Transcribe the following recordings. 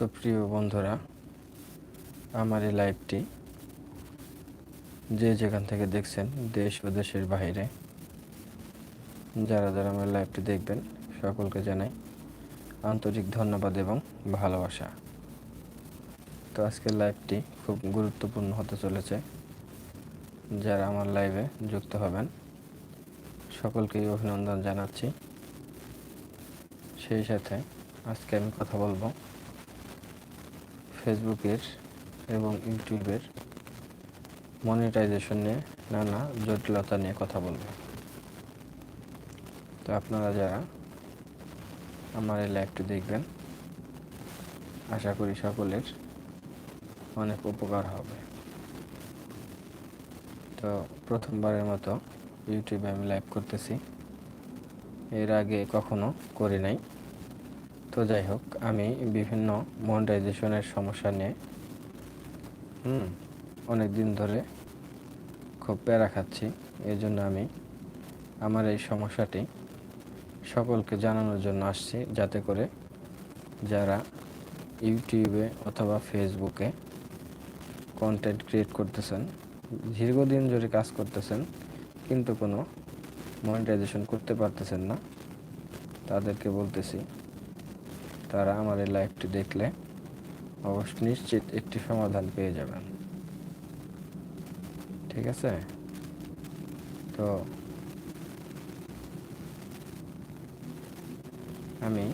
তো প্রিয় বন্ধুরা, আমার এই লাইভটি যে যেখান থেকে দেখছেন, দেশ ও দেশের বাইরে, যারা যারা আমার লাইভটি দেখবেন, সকলকে জানাই আন্তরিক ধন্যবাদ এবং ভালোবাসা। তো আজকের লাইভটি খুব গুরুত্বপূর্ণ হতে চলেছে। যারা আমার লাইভে যুক্ত হবেন, সকলকেই অভিনন্দন জানাচ্ছি। সেই সাথে আজকে আমি কথা বলব ফেসবুকের এবং ইউটিউবের মনিটাইজেশন নিয়ে নানা জটিলতা নিয়ে কথা বলব। তো আপনারা যারা আমার এই লাইভটি দেখবেন, আশা করি সকলের অনেক উপকার হবে। তো প্রথমবারের মতো ইউটিউবে আমি লাইভ করতেছি। এর আগে কখনো করি নাই। তো যাই হোক, আমি বিভিন্ন মনিটাইজেশনের সমস্যা নিয়ে, হুম অনেক দিন ধরে খুব প্যারা খাচ্ছি। এই জন্য আমি আমার এই সমস্যাটি সকলকে জানানোর জন্য আসছি, যাতে করে যারা ইউটিউবে অথবা ফেসবুকে কন্টেন্ট ক্রিয়েট করতেছেন, দীর্ঘদিন ধরে কাজ করতেছেন, কিন্তু কোনো মনিটাইজেশন করতে পারতেছেন না, তাদেরকে বলতেছি তারা এই লাইভটি দেখলে অবশ্য নিশ্চিত একটি সমাধান পেয়ে যাবেন। ঠিক আছে? তো আমি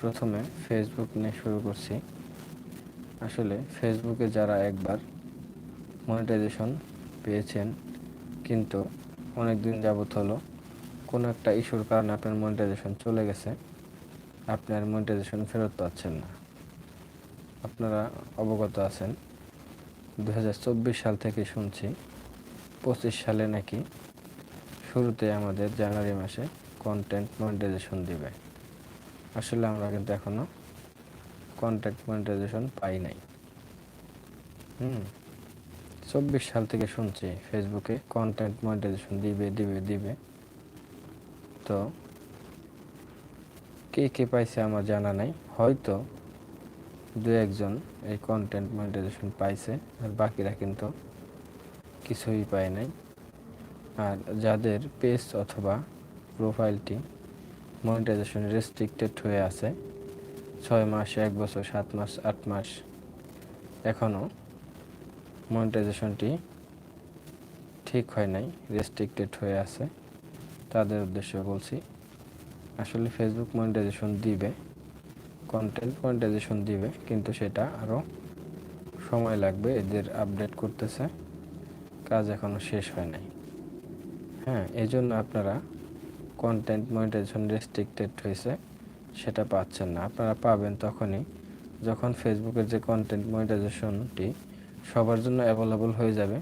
প্রথমে ফেসবুক নিয়ে শুরু করছি। আসলে ফেসবুকে যারা একবার মনিটাইজেশন পেয়েছেন, কিন্তু অনেক দিন যাবত হলো, কোনো একটা ইস্যুর কারণে আপনার মনিটাইজেশন চলে গেছে। আপনার মনিটাইজেশন ফেরত পাচ্ছেন না। আপনারা অবগত আছেন দু হাজার চব্বিশ সাল থেকে শুনছি, পঁচিশ সালে নাকি শুরুতে আমাদের জানুয়ারি মাসে কন্টেন্ট মনিটাইজেশন দিবে। আসলে আমরা কিন্তু এখনও কন্টেন্ট মনিটাইজেশন পাই নাই। হুম, চব্বিশ সাল থেকে শুনছি ফেসবুকে কন্টেন্ট মনিটাইজেশন দিবে দিবে দিবে। তো কে কে পাইছে আমার জানা নাই। হয়তো দু একজন এই কন্টেন্ট মনিটাইজেশন পাইছে, আর বাকিরা কিন্তু কিছুই পায় নাই। আর যাদের পেজ অথবা প্রোফাইলটি মনিটাইজেশন রেস্ট্রিক্টেড হয়ে আছে, ছয় মাস, এক বছর, সাত মাস, আট মাস এখনও মনিটাইজেশনটি ঠিক হয় নাই রেস্ট্রিক্টেড হয়ে আছে। তাদের উদ্দেশ্যে বলছি আসলে ফেসবুক মনিটাইজেশন দিবে কন্টেন্ট মনিটাইজেশন দিবে, কিন্তু সেটা আরও সময় লাগবে, এদের আপডেট করতেছে, কাজ এখনও শেষ হয় নাই। হ্যাঁ এই জন্য আপনারা কন্টেন্ট মনিটাইজেশন রেস্ট্রিক্টেড হয়েছে, সেটা পাচ্ছেন না। আপনারা পাবেন তখনই যখন ফেসবুকের যে কন্টেন্ট মনিটাইজেশনটি সবার জন্য অ্যাভেলেবল হয়ে যাবে,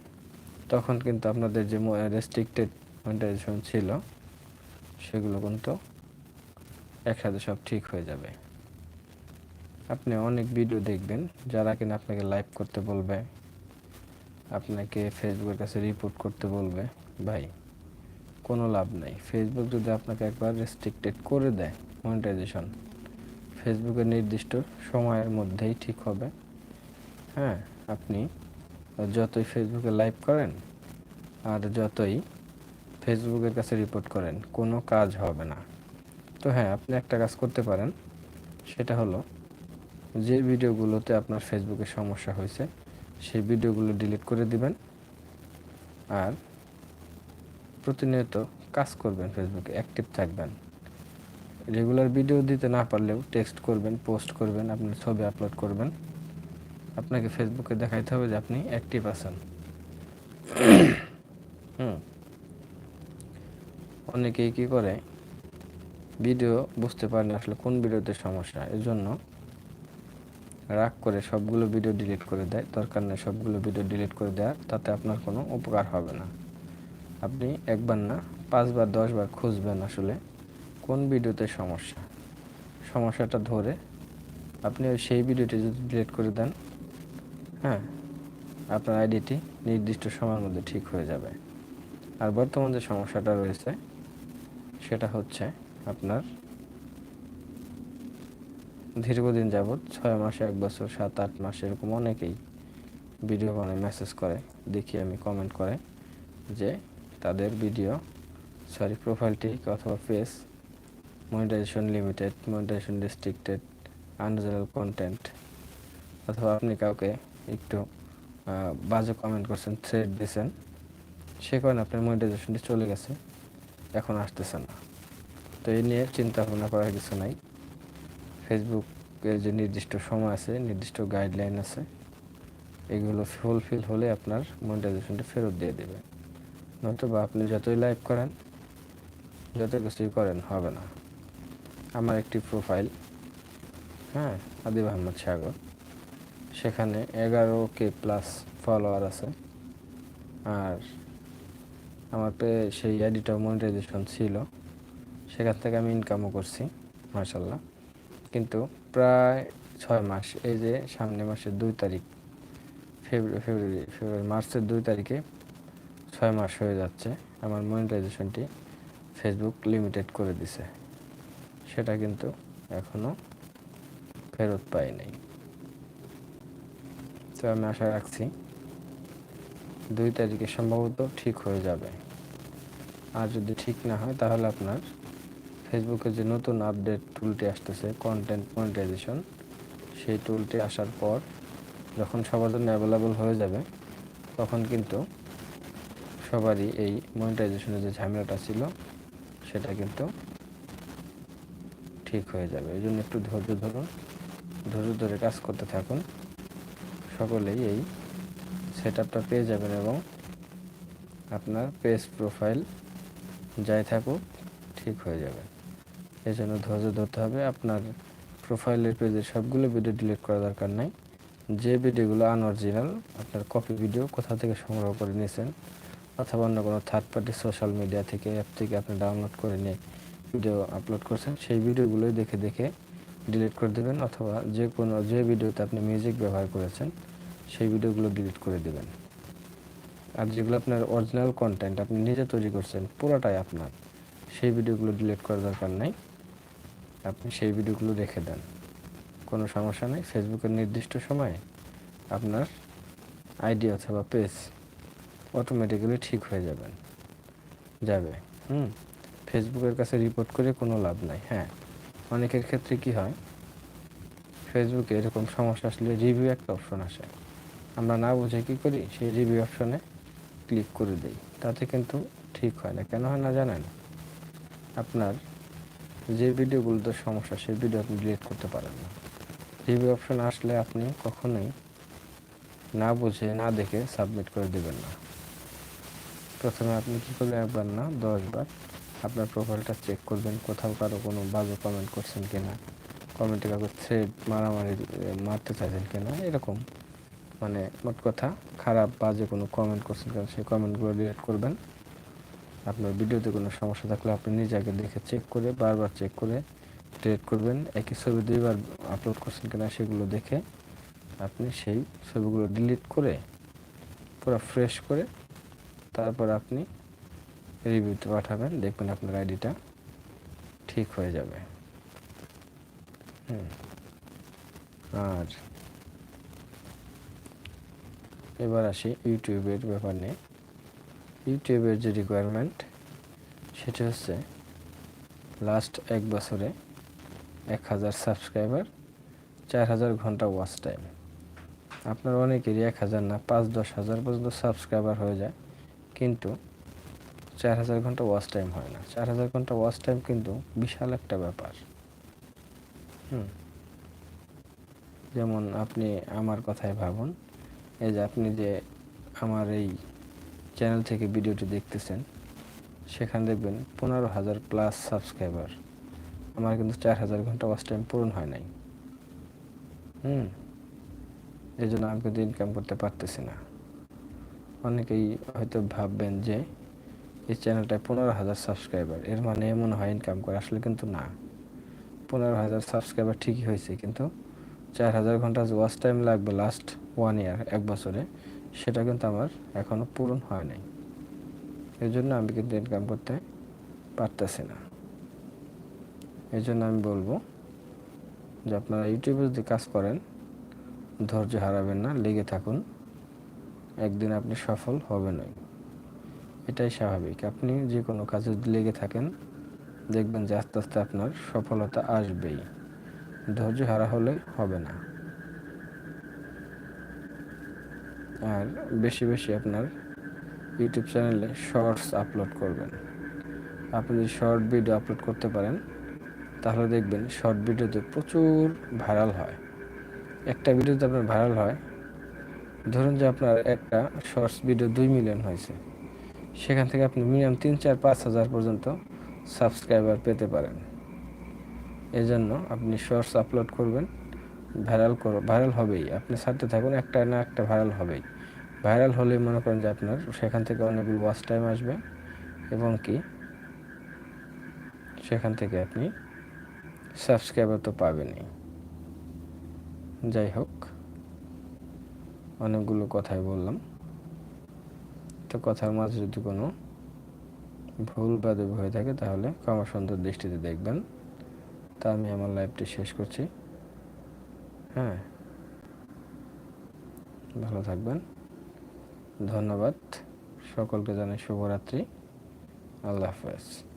তখন কিন্তু আপনাদের যে রেস্ট্রিক্টেড মনিটাইজেশন ছিল, সেগুলো কিন্তু একসাথে সব ঠিক হয়ে যাবে। আপনি অনেক ভিডিও দেখবেন, যারা কিনা আপনাকে লাইভ করতে বলবে, আপনাকে ফেসবুকের কাছে রিপোর্ট করতে বলবে, ভাই, কোনো লাভ নাই। ফেসবুক যদি আপনাকে একবার রেস্ট্রিক্টেড করে দেয় মনিটাইজেশন ফেসবুকের নির্দিষ্ট সময়ের মধ্যেই ঠিক হবে। হ্যাঁ আপনি যতই ফেসবুকে লাইভ করেন, আর যতই ফেসবুকের কাছে রিপোর্ট করেন, কোনো কাজ হবে না। তো হ্যাঁ আপনি একটা কাজ করতে পারেন। সেটা হলো, যে ভিডিওগুলোতে আপনার ফেসবুকে সমস্যা হয়েছে, সেই ভিডিওগুলো ডিলিট করে দিবেন। আর প্রতিনিয়ত কাজ করবেন ফেসবুকে, অ্যাক্টিভ থাকবেন। রেগুলার ভিডিও দিতে না পারলেও টেক্সট করবেন, পোস্ট করবেন, আপনি ছবি আপলোড করবেন। আপনাকে ফেসবুকে দেখাইতে হবে যে আপনি অ্যাক্টিভ আছেন। হুম। অনেকেই কী করে ভিডিও বুঝতে পারেন আসলে কোন ভিডিওতে সমস্যা এর জন্য রাগ করে সবগুলো ভিডিও ডিলিট করে দেয়। দরকার নেই সবগুলো ভিডিও ডিলিট করে দেওয়ার, তাতে আপনার কোনো উপকার হবে না। আপনি একবার না, পাঁচবার, দশবার খুঁজবেন আসলে কোন ভিডিওতে সমস্যা। সমস্যাটা ধরে আপনি ওই সেই ভিডিওটি যদি ডিলিট করে দেন হ্যাঁ আপনার আইডিটি নির্দিষ্ট সময়ের মধ্যে ঠিক হয়ে যাবে। আর বর্তমান যে সমস্যাটা রয়েছে, সেটা হচ্ছে আপনার। দীর্ঘদিন যাবৎ ছয় মাস, এক বছর, সাত, আট মাস এরকম অনেকেই ভিডিও বানায় মেসেজ করে, দেখি আমি কমেন্ট করে যে তাদের ভিডিও সরি প্রোফাইলটি অথবা page monetization limited monetization restricted আনজেনারেল content অথবা আপনি কাউকে একটু বাজে কমেন্ট করছেন থ্রেড দিয়েছেন সে কারণে আপনার মনিটাইজেশনটি চলে গেছে, এখন আসতেছে না। তো এই নিয়ে চিন্তা ভাবনা করার কিছু নাই। ফেসবুকের যে নির্দিষ্ট সময় আছে, নির্দিষ্ট গাইডলাইন আছে, এগুলো ফুলফিল হলে আপনার মনিটাইজেশনটা ফেরত দিয়ে দেবে। নয়তো বা আপনি যতই লাইভ করেন, যত কিছুই করেন, হবে না। আমার একটি প্রোফাইল হ্যাঁ আদিব আহমদ সাগর। সেখানে এগারো কে প্লাস ফলোয়ার আছে। আর আমার সেই আইডিটা মনিটাইজেশন ছিল। সেখান থেকে আমি ইনকামও করছি মার্শাল্লাহ কিন্তু প্রায় ছয় মাস, এই যে সামনে মাসের দুই তারিখ ফেব্রুয়ারি ফেব্রুয়ারি ফেব্রুয়ারি, মার্চের দুই তারিখে ছয় মাস হয়ে যাচ্ছে, আমার মনিটাইজেশনটি ফেসবুক লিমিটেড করে দিছে। সেটা কিন্তু এখনও ফেরত পাই নাই। তো আমি আশা রাখছি দুই তারিখে সম্ভবত ঠিক হয়ে যাবে। আর যদি ঠিক না হয়, তাহলে আপনার ফেসবুকে যে নতুন আপডেট টুলটি আসতেছে কন্টেন্ট মনিটাইজেশন সেই টুলটি আসার পর যখন সবার জন্য অ্যাভেলেবল হয়ে যাবে, তখন কিন্তু সবারই এই মনিটাইজেশনের যে ঝামেলাটা ছিল, সেটা কিন্তু ঠিক হয়ে যাবে। এই জন্য একটু ধৈর্য ধরুন, ধৈর্য ধরে কাজ করতে থাকুন। সকলেই এই সেট আপটা পেয়ে যাবেন এবং আপনার পেজ প্রোফাইল যাই থাকুক, ঠিক হয়ে যাবে। এই জন্য ধৈর্য ধরতে হবে। আপনার প্রোফাইলের পেজের সবগুলো ভিডিও ডিলিট করা দরকার নাই। যে ভিডিওগুলো আনঅরিজিনাল আপনার কপি ভিডিও কোথা থেকে সংগ্রহ করে নিয়েছেন অথবা অন্য কোনো থার্ড পার্টি সোশ্যাল মিডিয়া থেকে অ্যাপ থেকে আপনি ডাউনলোড করে নিয়ে ভিডিও আপলোড করছেন, সেই ভিডিওগুলোই দেখে দেখে ডিলিট করে দেবেন অথবা যে কোনো, যে ভিডিওতে আপনি মিউজিক ব্যবহার করেছেন, সেই ভিডিওগুলো ডিলিট করে দেবেন। আর যেগুলো আপনার অরিজিনাল কন্টেন্ট আপনি নিজে তৈরি করছেন, পুরোটাই আপনার। সেই ভিডিওগুলো ডিলিট করার দরকার নাই। আপনি সেই ভিডিওগুলো রেখে দেন। কোনো সমস্যা নেই। ফেসবুকের নির্দিষ্ট সময়ে আপনার আইডি অথবা পেজ অটোমেটিক্যালি ঠিক হয়ে যাবেন যাবে। হুম? ফেসবুকের কাছে রিপোর্ট করে কোনো লাভ নাই। হ্যাঁ অনেকের ক্ষেত্রে কি হয়? ফেসবুকে এরকম সমস্যা আসলে রিভিউ একটা অপশন আসে। আমরা না বুঝে কী করি? সেই রিভিউ অপশনে ক্লিক করে দিই। তাতে কিন্তু ঠিক হয় না। কেন হয় না জানেন? আপনার যে ভিডিওগুলোতে সমস্যা, সেই ভিডিও আপনি ডিলিট করতে পারেন না। রিভিউ অপশন আসলে আপনি কখনোই না বুঝে, না দেখে সাবমিট করে দেবেন না। প্রথমে আপনি কী করবেন একবার না দশবার আপনার প্রোফাইলটা চেক করবেন, কোথাও কারও কোনো বাজে কমেন্ট করছেন কিনা কমেন্টে কাউকে থ্রেড মারামারি মারতে চাইছেন কিনা, এরকম। মানে মোট কথা, খারাপ, বাজে কোনো কমেন্ট করছেন কিনা, সেই কমেন্টগুলো ডিলিট করবেন। আপনার ভিডিওতে কোনো সমস্যা থাকলে আপনি নিজে আগে দেখে চেক করে, বারবার চেক করে ডিলিট করবেন। একই ছবি দুইবার আপলোড করছেন কিনা সেগুলো দেখে আপনি সেই ছবিগুলো ডিলিট করে পুরো ফ্রেশ করে তারপর আপনি রিভিউতে পাঠাবেন, দেখবেন আপনার আইডিটা ঠিক হয়ে যাবে। হুম। আর এবার আসি ইউটিউবের ব্যাপার নিয়ে। ইউটিউবের যে রিকোয়ারমেন্ট সেটা হচ্ছে লাস্ট এক বছরে এক হাজার সাবস্ক্রাইবার চার হাজার ঘণ্টা ওয়াচ টাইম আপনার অনেকেরই এক হাজার না, পাঁচ দশ হাজার পর্যন্ত সাবস্ক্রাইবার হয়ে যায়, কিন্তু চার হাজার ঘণ্টা ওয়াচ টাইম হয় না। চার হাজার ঘণ্টা ওয়াচ টাইম কিন্তু বিশাল একটা ব্যাপার। হুম। যেমন আপনি আমার কথায় ভাবুন, এই যে আপনি যে আমার এই চ্যানেল থেকে ভিডিওটি দেখতেছেন, সেখানে দেখবেন পনেরো হাজার প্লাস সাবস্ক্রাইবার আমার কিন্তু চার হাজার ঘণ্টা ওয়াচ টাইম পূরণ হয় নাই। হুম এই জন্য আমি কিন্তু ইনকাম করতে পারতেছি না। অনেকেই হয়তো ভাববেন যে এই চ্যানেলটায় পনেরো হাজার সাবস্ক্রাইবার এর মানে এমন হয় ইনকাম করে, আসলে কিন্তু না। পনেরো হাজার সাবস্ক্রাইবার ঠিকই হয়েছে, কিন্তু চার হাজার ঘণ্টা ওয়াচ টাইম লাগবে লাস্ট ওয়ান ইয়ার এক বছরে। সেটা কিন্তু আমার এখনও পূরণ হয় নাই। এই জন্য আমি কিন্তু ইনকাম করতে পারতেছি না। এই জন্য আমি বলব যে আপনারা ইউটিউবে যদি কাজ করেন, ধৈর্য হারাবেন না, লেগে থাকুন। একদিন আপনি সফল হবেনই এটাই স্বাভাবিক। আপনি যে কোনো কাজে যদি লেগে থাকেন, দেখবেন যে আস্তে আস্তে আপনার সফলতা আসবেই। ধৈর্য হারা হলে হবে না। আর বেশি বেশি আপনার ইউটিউব চ্যানেলে শর্টস আপলোড করবেন। আপনি যদি শর্ট ভিডিও আপলোড করতে পারেন, তাহলে দেখবেন শর্ট ভিডিওতে প্রচুর ভাইরাল হয়। একটা ভিডিওতে আপনার ভাইরাল হয়, ধরুন যে আপনার একটা শর্টস ভিডিও দুই মিলিয়ন হয়েছে। সেখান থেকে আপনি মিনিমাম তিন, চার, পাঁচ হাজার পর্যন্ত সাবস্ক্রাইবার পেতে পারেন। এজন্য আপনি শর্টস আপলোড করবেন। ভাইরাল করো ভাইরাল হবেই। আপনি ছাড়তে থাকুন, একটা না একটা ভাইরাল হবেই। ভাইরাল হলে মনে করেন যে আপনার সেখান থেকে অনেকগুলো ওয়াচ টাইম আসবে এবং কি? সেখান থেকে আপনি সাবস্ক্রাইবার তো পাবেনই। যাই হোক, অনেকগুলো কথাই বললাম। তো কথার মাঝে যদি কোনো ভুল বা হয়ে থাকে, তাহলে ক্ষমা সুন্দর দৃষ্টিতে দেখবেন। তা আমি আমার লাইভটি শেষ করছি। হ্যাঁ। ভালো থাকবেন। ধন্যবাদ। সকলকে জানাই শুভরাত্রি। আল্লাহ হাফেজ।